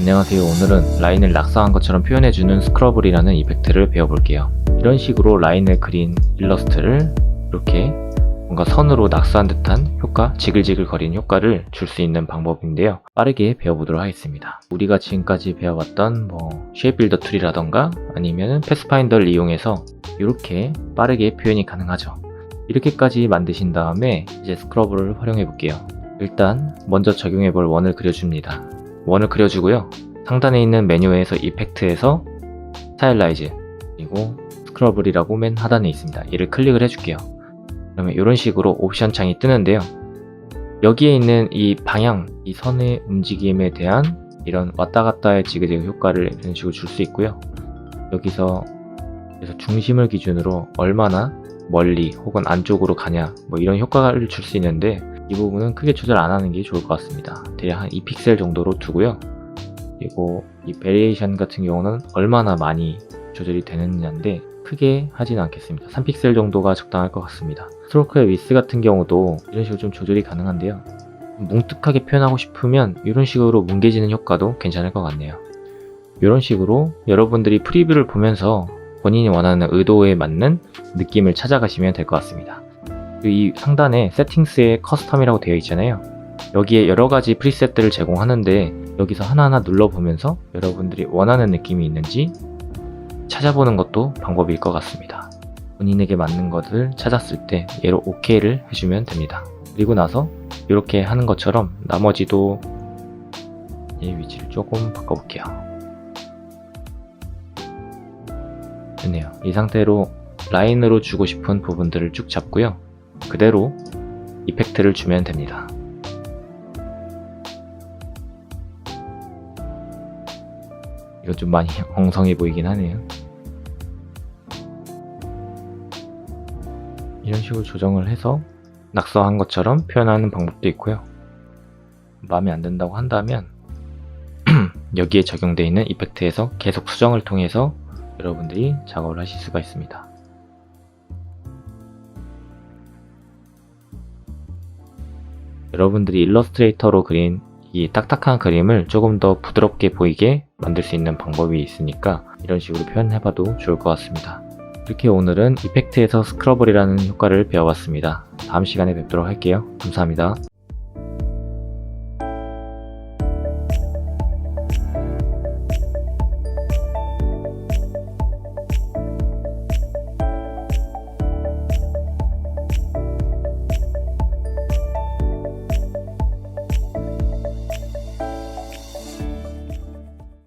안녕하세요. 오늘은 라인을 낙서한 것처럼 표현해주는 스크러블이라는 이펙트를 배워볼게요. 이런 식으로 라인을 그린 일러스트를 이렇게 뭔가 선으로 낙서한 듯한 효과, 지글지글 거리는 효과를 줄 수 있는 방법인데요. 빠르게 배워보도록 하겠습니다. 우리가 지금까지 배워봤던 뭐 쉐입 빌더 툴이라던가 아니면 패스파인더를 이용해서 이렇게 빠르게 표현이 가능하죠. 이렇게까지 만드신 다음에 이제 스크러블을 활용해 볼게요. 일단 먼저 적용해 볼 원을 그려줍니다. 원을 그려주고요. 상단에 있는 메뉴에서 이펙트에서 스타일라이즈 그리고 스크러블이라고 맨 하단에 있습니다. 이를 클릭을 해줄게요. 그러면 이런 식으로 옵션 창이 뜨는데요. 여기에 있는 이 방향, 이 선의 움직임에 대한 이런 왔다 갔다의 지그재그 효과를 이런 식으로 줄 수 있고요. 여기서 그래서 중심을 기준으로 얼마나 멀리 혹은 안쪽으로 가냐 뭐 이런 효과를 줄 수 있는데 이 부분은 크게 조절 안 하는 게 좋을 것 같습니다. 대략 한 2픽셀 정도로 두고요. 그리고 이 베리에이션 같은 경우는 얼마나 많이 조절이 되느냐인데 크게 하진 않겠습니다. 3픽셀 정도가 적당할 것 같습니다. 스트로크의 위스 같은 경우도 이런 식으로 좀 조절이 가능한데요. 뭉툭하게 표현하고 싶으면 이런 식으로 뭉개지는 효과도 괜찮을 것 같네요. 이런 식으로 여러분들이 프리뷰를 보면서 본인이 원하는 의도에 맞는 느낌을 찾아가시면 될 것 같습니다. 이 상단에 세팅스에 커스텀이라고 되어 있잖아요. 여기에 여러 가지 프리셋들을 제공하는데 여기서 하나하나 눌러보면서 여러분들이 원하는 느낌이 있는지 찾아보는 것도 방법일 것 같습니다. 본인에게 맞는 것을 찾았을 때 얘로 OK를 해주면 됩니다. 그리고 나서 이렇게 하는 것처럼 나머지도 이 위치를 조금 바꿔볼게요. 됐네요. 이 상태로 라인으로 주고 싶은 부분들을 쭉 잡고요. 그대로 이펙트를 주면 됩니다. 이거 좀 많이 엉성해 보이긴 하네요. 이런 식으로 조정을 해서 낙서한 것처럼 표현하는 방법도 있고요. 마음에 안 든다고 한다면 여기에 적용되어 있는 이펙트에서 계속 수정을 통해서 여러분들이 작업을 하실 수가 있습니다. 여러분들이 일러스트레이터로 그린 이 딱딱한 그림을 조금 더 부드럽게 보이게 만들 수 있는 방법이 있으니까 이런 식으로 표현해봐도 좋을 것 같습니다. 이렇게 오늘은 이펙트에서 스크러블이라는 효과를 배워봤습니다. 다음 시간에 뵙도록 할게요. 감사합니다.